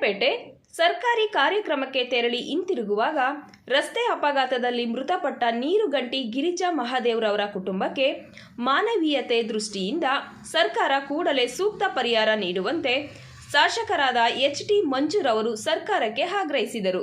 ಚಿಕ್ಕಪೇಟೆ ಸರ್ಕಾರಿ ಕಾರ್ಯಕ್ರಮಕ್ಕೆ ತೆರಳಿ ಹಿಂತಿರುಗುವಾಗ ರಸ್ತೆ ಅಪಘಾತದಲ್ಲಿ ಮೃತಪಟ್ಟ ನೀರುಗಂಟಿ ಗಿರಿಜಾ ಮಹಾದೇವ್ರವರ ಕುಟುಂಬಕ್ಕೆ ಮಾನವೀಯತೆ ದೃಷ್ಟಿಯಿಂದ ಸರ್ಕಾರ ಕೂಡಲೇ ಸೂಕ್ತ ಪರಿಹಾರ ನೀಡುವಂತೆ ಶಾಸಕರಾದ ಎಚ್ ಟಿ ಮಂಜುರವರು ಸರ್ಕಾರಕ್ಕೆ ಆಗ್ರಹಿಸಿದರು.